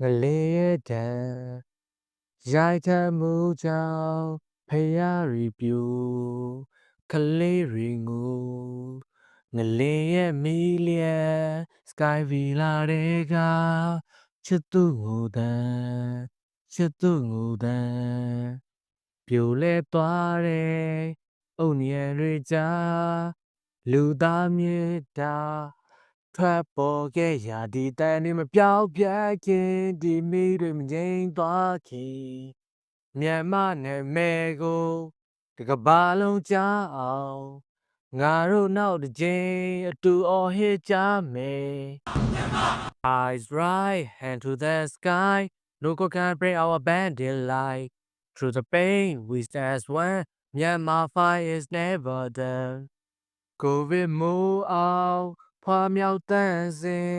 ငလေးရဲ့တန်ရိုက်ထမှုကြောင့်ဖယားရီပြူကလေးရီငူငလေးရဲ့မီလျံ sky villa တွေကချစ်သူငူတန်ချစ်သူငူတန်ပြိုလဲသွားတဲ့အုတ်ညံတွေကြားလူသားမြေတာ ထွက်ပေါ်ခဲ့ရာဒီတန်တွေမပြောက်ပြတ်ခင်ဒီမိတွေမငြိမ်သွားခင်မြန်မာနာမည်ကိုတကဘာလုံးကြားအောင်ငါတို့နောက်တစ်ချိန်အတူအော်ဟစ်ကြမယ် Eyes right hand to the sky no go can break our bandit light through the pain we stand as one Myanmar fight is never done ကိုဗစ်မိုးအောင် ဖွာမြောက်တန်းစဉ်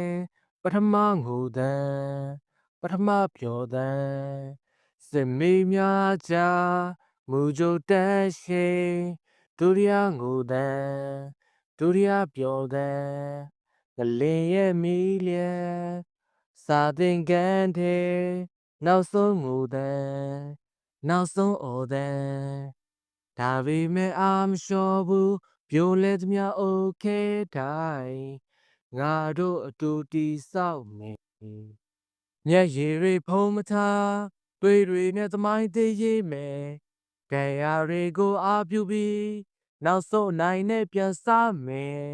ပထမငိုတန်းပထမပျော်တန်းစမေးများချာမူကြိုတန်းရှိဒုတိယငိုတန်းဒုတိယပျော်တန်းငလင်ရဲ့မီလျံစာသင်ခန်းထဲနောက်ဆုံးငိုတန်းနောက်ဆုံးအော်တန်းဒါပေမဲ့အာမလျှော်ဘူး ပြိုလဲသမျှအိုခဲတိုင်းငါတို့အတူတီဆောက်မယ်ညက်ရေတွေဖုံးမထားတွေ့တွေနဲ့သမိုင်းသေးရေးမယ်ကံရာတွေကိုအာပြုပြီးနောက်ဆုံးနိုင်နဲ့ပြန်စားမယ်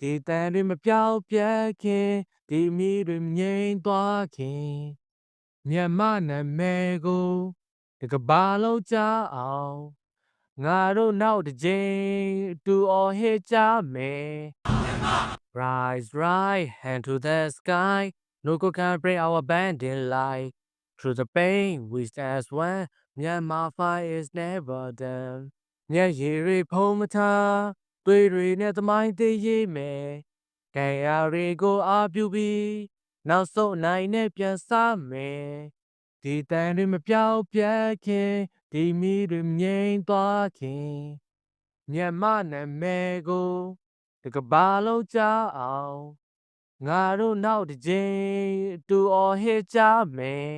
ဒီတန်တွေမပြောင်းပြက်ခင်ဒီမီတွေငြိမ်သွားခင်မြတ်မနာမဲကိုဒီကဘာလုံးကြအောင် ငါတို့နောက်တစ်ချိန်အတူအော်ဟစ်ကြမယ် Rise right hand to the sky no go can break our bandit light through the pain we stand as one Myanmar fight is never done မျက်ရည်တွေဖုံးမထားတွေတွေနဲ့သမိုင်းသေးရေးမယ်ကြံရတွေကိုအာပြုပြီးနောက်ဆုံးအနိုင်နဲ့ပြန်စားမယ်ဒီတန်တွေမပြောက်ပြတ်ခင် ဒီမီတွေမငြိမ်သွားခင်မြန်မာနာမည်ကိုဒီကဘာလုံးကြားအောင်ငါတို့နောက်တစ်ချိန်အတူအော်ဟစ်ကြမယ်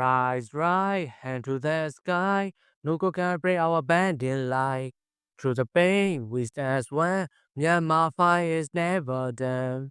Rise right hand to the sky no go can break our bandit light through the pain we stand as one Myanmar fight is never done